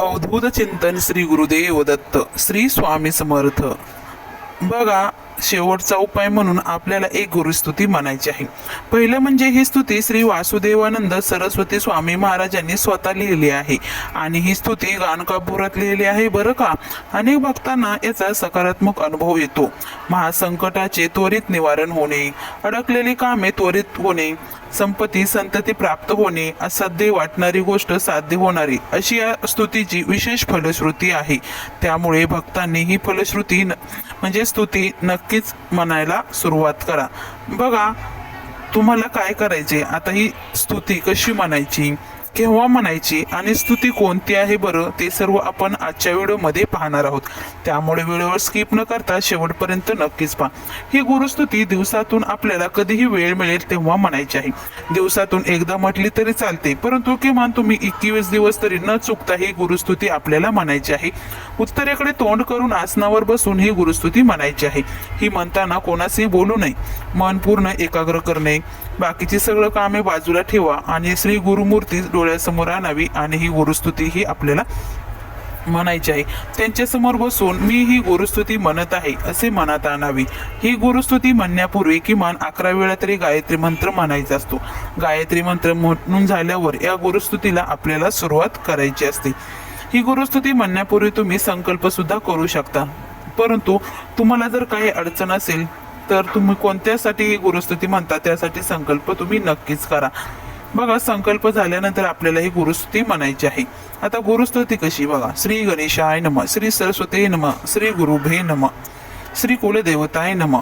अवधूत चिंतन श्री गुरुदेव दत्त श्री स्वामी समर्थ. बघा शेवटचा उपाय म्हणून आपल्याला एक गुरुस्तुती म्हणायची आहे. पहिलं म्हणजे ही स्तुती श्री वासुदेवानंद सरस्वती स्वामी महाराजांनी स्वतः लिहिली आहे. आणि ही स्तुती गाणकापुरात लिहिली आहे बरं का? अनेक भक्तांना याचा सकारात्मक अनुभव येतो. महासंकटाचे त्वरित निवारण होणे अडकलेली कामे त्वरित होणे संपत्ती संतती प्राप्त होणे असाध्य वाटणारी गोष्ट साध्य होणारी अशी या स्तुतीची विशेष फलश्रुती आहे. त्यामुळे भक्तांनी ही फलश्रुती न- म्हणजे स्तुती नक्कीच म्हणायला सुरुवात करा. बघा तुम्हाला काय करायचे? आता ही स्तुती कशी म्हणायची? केव्हा म्हणायची आणि स्तुती कोणती आहे बरं ते सर्व आपण आजच्या व्हिडिओमध्ये पाहणार आहोत. त्यामुळे व्हिडिओवर स्किप न करता शेवटपर्यंत नक्कीच पहा. ही गुरुस्तुती दिवसातून आपल्याला कधीही वेळ मिळेल तेव्हा म्हणायची आहे. दिवसातून एकदा म्हटली तरी चालते परंतु किमान तुम्ही एकवीस दिवस तरी न चुकता ही गुरुस्तुती आपल्याला म्हणायची आहे. उत्तरेकडे तोंड करून आसनावर बसून ही गुरुस्तुती म्हणायची आहे. ही म्हणताना कोणाशी बोलू नये. मन पूर्ण एकाग्र करणे बाकीची सगळं कामे बाजूला ठेवा आणि श्री गुरुमूर्ती डोळ्यासमोर आणावी आणि ही गुरुस्तुती ही आपल्याला म्हणायची आहे. त्यांच्यासमोर बसून मी ही गुरुस्तुती म्हणत आहे असे मनात आणावी. ही गुरुस्तुती म्हणण्यापूर्वी किमान अकरा वेळा तरी गायत्री मंत्र म्हणायचा असतो. गायत्री मंत्र म्हणून झाल्यावर या गुरुस्तुतीला आपल्याला सुरुवात करायची असते. ही गुरुस्तुती म्हणण्यापूर्वी तुम्ही संकल्प सुद्धा करू शकता. परंतु तुम्हाला जर काही अडचण असेल तर तुम्ही कोणत्यासाठी गुरुस्तुती म्हणता त्यासाठी संकल्प तुम्ही नक्कीच करा. बघा संकल्प झाल्यानंतर आपल्याला ही गुरुस्तुती म्हणायची आहे. आता गुरुस्तुती कशी? बघा श्री गणेशाय नम श्री सरस्वती नम श्री गुरुभे नम श्री कुलदेवताय नम.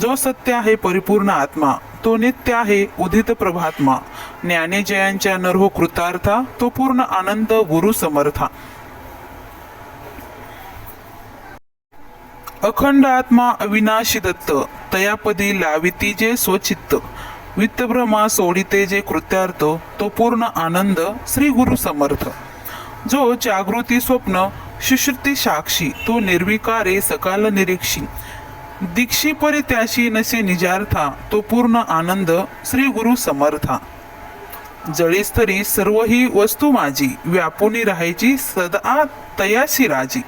जो सत्य आहे परिपूर्ण आत्मा तो नित्य आहे उदित प्रभात्मा. ज्ञाने जयांच्या नरहो कृतार्था तो पूर्ण आनंद गुरु समर्था. अखंड आत्मा अविनाशी दत्त तयापदी लाविती जे स्वचित्त. वित्तभ्रमा सोडिते जे कृत्यार्थ तो पूर्ण आनंद श्री गुरु समर्थ. जो जागृती स्वप्न सुश्रुती साक्षी तो निर्विकारे सकाल निरीक्षी. दीक्षी परित्याशी नसे निजार्था तो पूर्ण आनंद श्री गुरु समर्था. जळीस्तरी सर्व ही वस्तू माझी. व्यापुनी राहायची सदा तयाशी राजी.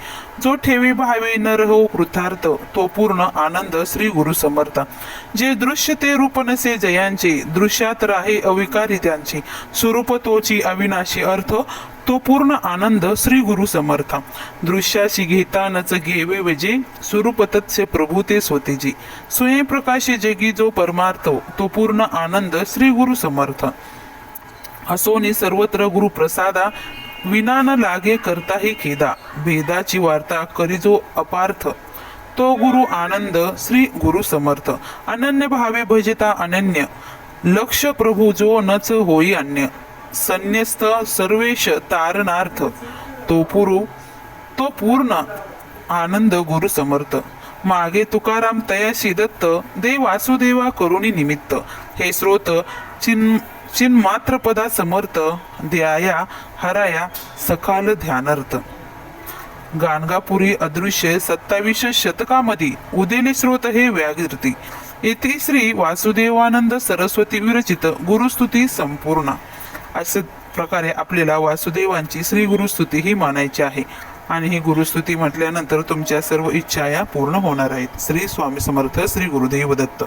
जो ठेवी भावे न रहो कृतार्थ तो पूर्ण आनंद श्री गुरु समर्थ. जे दृश्य ते रूप नसे जयांचे दृश्यात राहे अविकारी त्यांचे. स्वरूप तोची अविनाशी अर्थ तो पूर्ण आनंद श्री गुरु समर्थ. दृश्याशी घेतानच घेवे वजे स्वरूप तत्से प्रभू ते स्वतेजी. स्वयंप्रकाशी जगी जो परमार्थ तो पूर्ण आनंद श्री गुरु समर्थ. असोनी सर्वत्र गुरुप्रसादा विना न लागे करताही खेदा. भेदाची वार्ता करीजो अपार्थ. तो गुरु आनंद श्री गुरु समर्थ. अनन्य भावे भजता अनन्य. लक्ष प्रभू जो नच होई अन्य. संन्यस्त सर्वेश तारणार्थ. तो पुरु तो पूर्ण आनंद गुरु समर्थ. मागे तुकाराम तयाशी दत्त. दे वासुदेवा करुणी निमित्त. हे स्रोत चिन मात्र पदा समर्थ ध्याया हराया सखाल ध्यानार्थ. गाणगापुरी अदृश्य सत्तावीस शतकामध्ये उदेले स्रोत हे व्यागिरती येथे श्री वासुदेवानंद सरस्वती विरचित गुरुस्तुती संपूर्ण. असे प्रकारे आपल्याला वासुदेवांची श्री गुरुस्तुती ही मानायची आहे. आणि ही गुरुस्तुती म्हटल्यानंतर तुमच्या सर्व इच्छा या पूर्ण होणार आहेत. श्री स्वामी समर्थ श्री गुरुदेव दत्त.